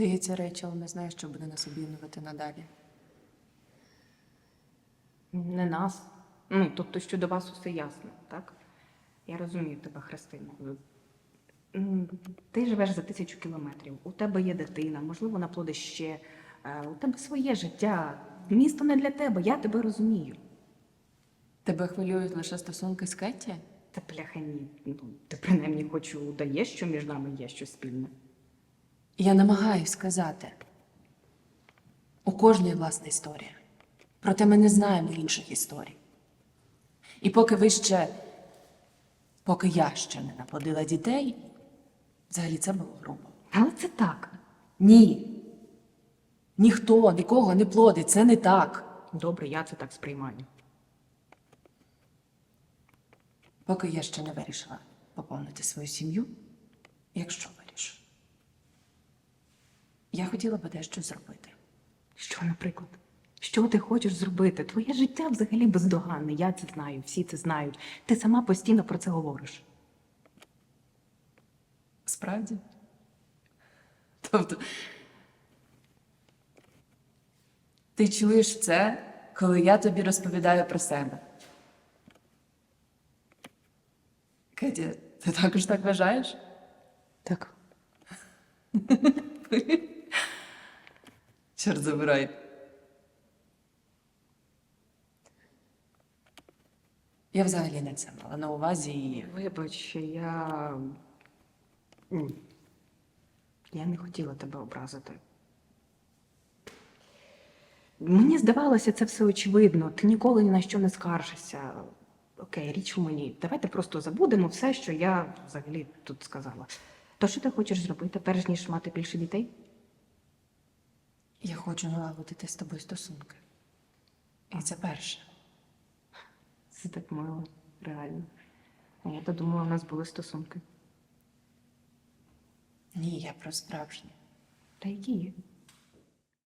Здається, Рейчел не знає, що буде нас об'єднувати надалі. Не нас. Ну, тобто, що до вас усе ясно, так? Я розумію тебе, Христина. Ти живеш за тисячу кілометрів, у тебе є дитина, можливо, наплодиш ще. Е, У тебе своє життя. Місто не для тебе, я тебе розумію. Тебе хвилюють лише стосунки з Кетті? Та бляха ні. Ну, ти принаймні хоч удаєш, що між нами є щось спільне. Я намагаюсь сказати. У кожної власна історія. Проте ми не знаємо інших історій. І поки ви ще, поки я ще не наплодила дітей, взагалі це було грубо. Але це так. Ні. Ніхто нікого не плодить, це не так. Добре, я це так сприймаю. Поки я ще не вирішила поповнити свою сім'ю, якщо. Я хотіла би дещо зробити. Що, наприклад? Що ти хочеш зробити? Твоє життя взагалі бездоганне. Я це знаю, всі це знають. Ти сама постійно про це говориш. Справді? Тобто. Ти чуєш це, коли я тобі розповідаю про себе. Кеті, ти також так вважаєш? Так. Чорт забирай. Я взагалі не це мала на увазі. Вибач, я. Я не хотіла тебе образити. Мені здавалося, це все очевидно. Ти ніколи ні на що не скаржишся. Окей, річ у мені. Давайте просто забудемо все, що я взагалі тут сказала. То що ти хочеш зробити, перш ніж мати більше дітей? Я хочу налагодити з тобою стосунки. І це перше. Це так мило, реально. А я то думала, у нас були стосунки. Ні, я про справжнє. Та які?